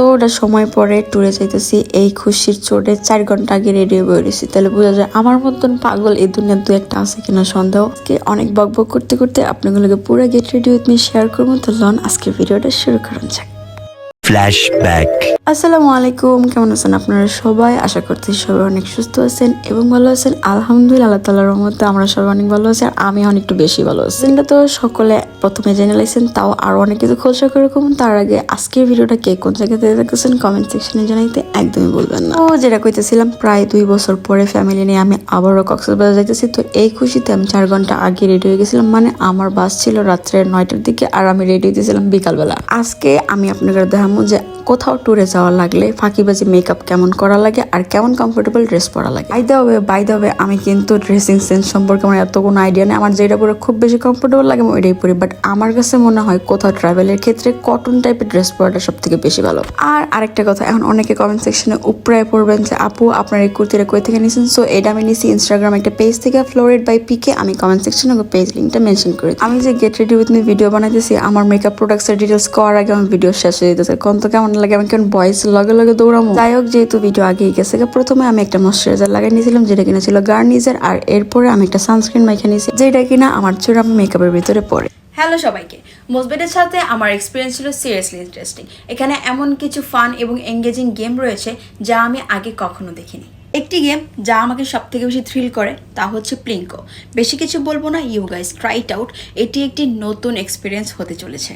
এতটা সময় পরে টুরে যাইতেছি, এই খুশির চোটে চার ঘণ্টা আগে রেডি হয়ে বেরিয়েছি তাহলে বোঝা যায় আমার মতন পাগল এই দুনিয়ার দু একটা আছে কিনা সন্দেহ। আজকে অনেক বক বক করতে করতে আপনাগুলোকে পুরো get ready with me share করব। তো লন আজকে ভিডিওটা শুরু করুন, যাক। Flashback. আসসালামু আলাইকুম, কেমন আছেন আপনারা সবাই? আশা করছি সবাই অনেক সুস্থ আছেন এবং ভালো আছেন। আলহামদুলিল্লাহ, আল্লাহ তালার রহমতে আমরা সবাই অনেক ভালো আছি আর আমি অনেকটু বেশি ভালো আছি। এটা তো সকলে প্রথমে জেনে লাইছেন তাও আরও অনেক কিছু খোলসা করে কমন তার আগে আজকের ভিডিওটা কে কোন জায়গা থেকে দেখতেছেন কমেন্ট সেকশনে জানাইতে একদমই বলবেন না। ও যেটা কইতেছিলাম, প্রায় দুই বছর পরে ফ্যামিলি নিয়ে আমি আবারও কক্সবাজার যাইতেছি। তো এই খুশিতে আমি চার ঘণ্টা আগে রেডি হয়ে গেছিলাম। মানে আমার বাস ছিল রাত্রে নয়টার দিকে আর আমি রেডি হইতেছিলাম বিকালবেলা। আজকে আমি আপনাদের দেখাবো যে কোথাও ট্যুরে যাওয়া লাগলে ফাঁকিবাজি মেকআপ কেমন করা লাগে আর কেমন কমফোর্টেবল ড্রেস পরা লাগে। বাই হবে বাই হবে আমি কিন্তু ড্রেসিং সেন্স সম্পর্কে আমার এত কোনো আইডিয়া নেই। আমার যেটা পরে খুব বেশি কমফোর্টেবল লাগে, আমি ওইটাই পরি। বাট আমার কাছে মনে হয় কোথাও ট্রাভেলের ক্ষেত্রে কটন টাইপের ড্রেস পরাটা সব থেকে বেশি ভালো। আর আরেকটা কথা, এখন অনেকে কমেন্ট সেকশনে উপরায় পড়বেন যে, আপু, আপনার এই কুর্তিটা কই থেকে নিয়েছেন সো এটা আমি নিয়েছি ইনস্টাগ্রাম একটা পেজ থেকে ফ্লোরেড বাই পিকে আমি কমেন্ট সেকশনে পেজ লিঙ্কটা মেনশন করি আমি যে get ready with me video বানাইতেছি, আমার মেকআপ প্রোডাক্টসের ডিটেলস করার আগে আমার ভিডিও শেষ হয়ে যেতেছে। কোন তো কেমন লাগে? আমি কেমন ভয়েস লগে লগে দৌড়ামো? যাই হোক যেহেতু ভিডিও আগেই গেছে প্রথমে আমি একটা ময়শ্চারাইজার লাগাই নিয়েছিলাম, যেটা কিনা ছিল গার্নিজার আর এরপরে আমি একটা সানস্ক্রিন মাইখে নিয়েছি, যেটা কিনা আমার চূড়া মেকআপের ভিতরে পড়ে। হ্যালো সবাইকে। মোজবেটের সাথে আমার এক্সপিরিয়েন্স ছিল সিরিয়াসলি ইন্টারেস্টিং এখানে এমন কিছু ফান এবং এঙ্গেজিং গেম রয়েছে, যা আমি আগে কখনো দেখিনি। একটি গেম যা আমাকে সব থেকে বেশি থ্রিল করে, তা হচ্ছে প্লিঙ্কো বেশি কিছু বলব না ইউ গাইস ট্রাইট আউট এটি একটি নতুন এক্সপিরিয়েন্স হতে চলেছে।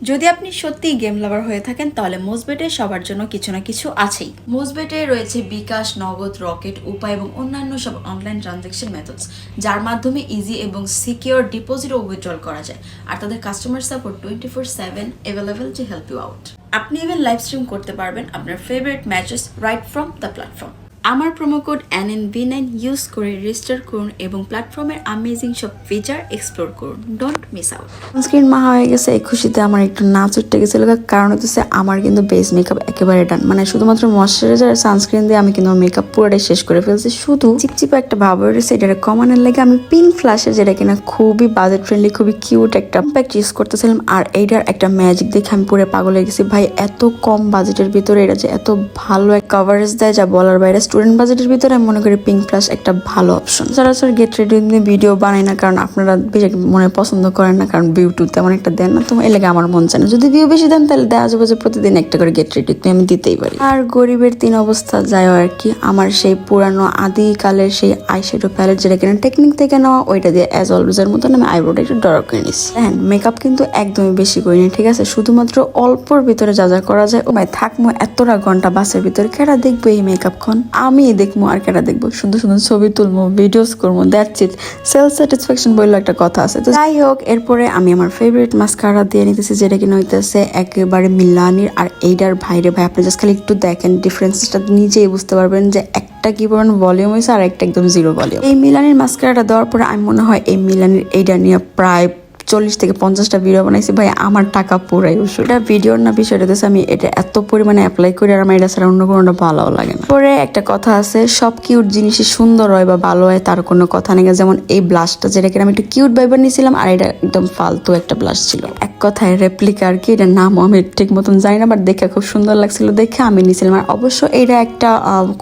যদি আপনি সত্যিই গেম লাভার হয়ে থাকেন, তাহলে মোসবেটে সবার জন্য কিছু না কিছু আছেই। মোজবেটে রয়েছে বিকাশ, নগদ, রকেট, উপায় এবং অন্যান্য সব অনলাইন ট্রানজ্যাকশন মেথডস যার মাধ্যমে ইজি এবং সিকিউর ডিপোজিট ও উইথড্রল করা যায়। আর তাদের customer support twenty four seven available to help you out আপনি ইভেন লাইভ স্ট্রিম করতে পারবেন আপনার favourite matches right from the platform আমার promo code N N B nine use করে রেজিস্টার করুন এবং প্ল্যাটফর্মের আমেজিং সব ফিচার এক্সপ্লোর করুন। ডোন্ট মিস আউট সানস্ক্রিন মা হয়ে গেছে, এই খুশিতে আমার একটু নাচ উঠতে গেছিল। কারণ হচ্ছে আমার কিন্তু বেস মেকআপ একেবারে ডান মানে শুধুমাত্র ময়শ্চারাইজার আর সানস্ক্রিন দিয়ে আমি কিন্তু মেকআপ পুরোটাই শেষ করে ফেলছি। শুধু চিপচিপে একটা ভাব রয়েছে এটা কমানোর লাগে আমি পিঙ্ক ফ্ল্যাশের যেটা কিনা খুবই বাজেট ফ্রেন্ডলি খুবই কিউট একটা প্যাক ইউজ করতেছিলাম। আর এইটার একটা ম্যাজিক দেখে আমি পুরো পাগল হয়ে গেছি। ভাই, এত কম বাজেটের ভিতরে এটা যে এত ভালো এক কভারেজ দেয়, যা বলার বাইরে স্টুডেন্ট বাজেটের ভিতরে আমি মনে করি পিঙ্ক প্লাস একটা ভালো অপশন সরাসরি গেট রেডি নিয়ে ভিডিও বানাই না, কারণ আপনারা বেশি মনে পছন্দ করেন না, কারণ ভিউ টু তেমন একটা দেন না, তো এই লাগে আমার মন চায় না। যদি ভিউ বেশি দেন, তাহলে দেওয়া যাবে যে প্রতিদিন একটা করে গেট রেডি আমি দিতেই পারি। আর গরিবের তিন অবস্থা যায় আর কি, আমার সেই পুরানো আদিকালের সেই আইশ্যাডো প্যালেট যেটা কিনা টেকনিক থেকে নেওয়া, ওইটা দিয়ে অ্যাজ অলওয়েজের মতন আমি আইব্রোটা একটু ডর করে নিচ্ছি। হ্যাঁ মেকআপ কিন্তু একদমই বেশি করি না ঠিক আছে? শুধুমাত্র অল্পর ভিতরে যা যা করা যায়, ও ভাই থাকব এতটা ঘণ্টা বাসের ভিতরে কেটা দেখব এই মেকআপ খন? আমি দেখব আর কেটা দেখব? সুন্দর সুন্দর ছবি তুলবো ভিডিওস করব দ্যাটস ইট সেলফ স্যাটিসফ্যাকশন বললে একটা কথা আছে। তো যাই হোক, এরপরে আমি আমার ফেভারিট মাস্কারা দিয়ে নিতেছি, যেটা কিনা হইতেছে একেবারে মিলানির আর এইটার ভাইরে ভাই। আপনি জাস্ট খালি একটু দেখেন ডিফারেন্সটা নিজেই বুঝতে পারবেন যে একটা কি পরিমাণ ভলিউম হয়েছে আর একটা একদম জিরো ভলিউম এই মিলানির মাস্কারাটা দেওয়ার পরে আমি মনে হয় এই মিলানির এইটা নিয়ে প্রায় চল্লিশ থেকে পঞ্চাশটা ভিডিও বানাইছি। ভাই, আমার টাকা পুরাই উসুল। এটা ভিডিওর না বিষয়টা হচ্ছে আমি এটা এত পরিমাণে অ্যাপ্লাই করি আর আমার এটা ছাড়া অন্য কোনোটা ভালোও লাগে না। পরে একটা কথা আছে, সব কিউট জিনিসই সুন্দর হয় বা ভালো হয়, তার কোনো কথা নেই। যেমন এই ব্লাশটা যেটা কিনা আমি একটু কিউট ভাইবার নিয়েছিলাম আর এটা একদম ফালতু একটা ব্লাশ ছিল। এক কথায় রেপ্লিকা আর কি, এটার নামও আমি ঠিক মতন জানি না বাট দেখে খুব সুন্দর লাগছিল। দেখে আমি নিয়েছিলাম আর অবশ্য এটা একটা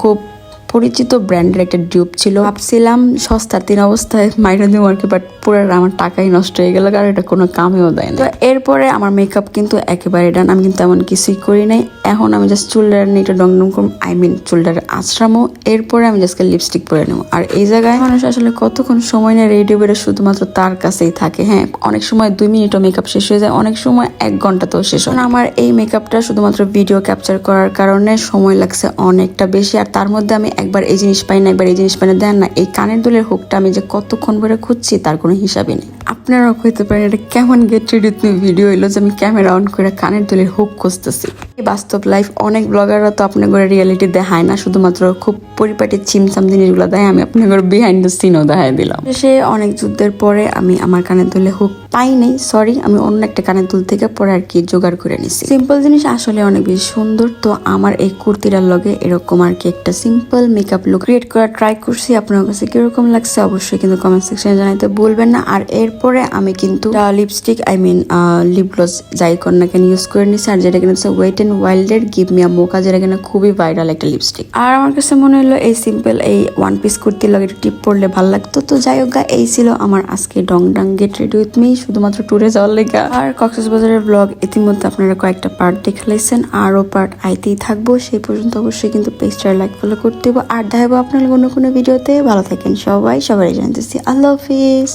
খুব পরিচিত ব্র্যান্ডের একটা ডিউব ছিল। ভাবছিলাম সস্তার তিন অবস্থায় মাইরা দিব আর কি বাট পুরো আমার টাকাই নষ্ট হয়ে গেল, কারণ এটা কোনো কামেও দেয় না তো এরপরে আমার মেকআপ কিন্তু একেবারে ডান আমি কিন্তু এমন কিছুই করি নাই। এখন আমি জাস্ট চুলটার নিয়ে ডং ডং করব আই মিন চুলটার আশ্রামও। এরপরে আমি জাস্ট লিপস্টিক পরে নেব। আর এই জায়গায় মানুষ আসলে কতক্ষণ সময় নেয় রেডিও বেরো শুধুমাত্র তার কাছেই থাকে। হ্যাঁ অনেক সময় দুই মিনিটও মেকআপ শেষ হয়ে যায়, অনেক সময় এক ঘন্টাতেও শেষ হয়। আমার এই মেকআপটা শুধুমাত্র ভিডিও ক্যাপচার করার কারণে সময় লাগছে অনেকটা বেশি, আর তার মধ্যে আমি একবার এই জিনিস পাই না একবার এই জিনিস পাই না দেন না। এই কানের দুলের হুকটা আমি যে কতক্ষণ ধরে খুঁজছি, তার কোনো হিসাবই নেই। আপনারাও হইতে পারেন, এটা কেমন গেট রেডি তুমি ভিডিও এলো যে আমি ক্যামেরা অন করে কানের দুলের হুক খুঁজতেছি। বাস্তব লাইফ অনেক ব্লগাররা তো আপনার রিয়েলিটি দেখায় না, শুধুমাত্র খুব পরিপাটি চিমচাম জিনিসগুলো দেয় আমি আপনার বিহাইন্ড দ্য সিনও দেখাই দিলাম। সে অনেক যুদ্ধের পরে আমি আমার কানের দুলে হুক পাই নাই সরি আমি অন্য একটা কানের দুল থেকে পরে আর কি জোগাড় করে নিছি। সিম্পল জিনিস আসলে অনেক বেশি সুন্দর, তো আমার এই কুর্তিটার লগে এরকম আর কি একটা সিম্পল মেকআপ লুক ক্রিয়েট করা ট্রাই করছি, আপনার কাছে কীরকম লাগছে অবশ্যই কিন্তু কমেন্ট সেকশনে জানাইতে বলবেন না। আর এর এরপরে আমি কিন্তু lipstick I mean lip gloss যাই কর না কেন ইউজ করে নিছি, আর যেটা কিনা ওয়েট অ্যান্ড ওয়াইল্ডের গিভ মিয়া মোকা যেটা কিনা খুবই ভাইরাল একটা লিপস্টিক আর আমার কাছে মনে হলো এই সিম্পল এই ওয়ান পিস কুর্তির লগে টিপ পরলে ভালো লাগতো। তো যাই হোক এই ছিল আমার আজকে ডং ডাং গেট রেডি উইথ মি শুধুমাত্র ট্যুরে যাওয়ার লেগা। আর কক্সবাজারের ব্লগ ইতিমধ্যে আপনারা কয়েকটা পার্ট দেখে লাইছেন আরও পার্ট আইতেই থাকব, সেই পর্যন্ত অবশ্যই কিন্তু পেজটার লাইক ফলো করতে হবে আর দেখাবো আপনার অন্য কোনো ভিডিওতে ভালো থাকেন সবাই সবাই জানতেছি আল্লাহ হাফিজ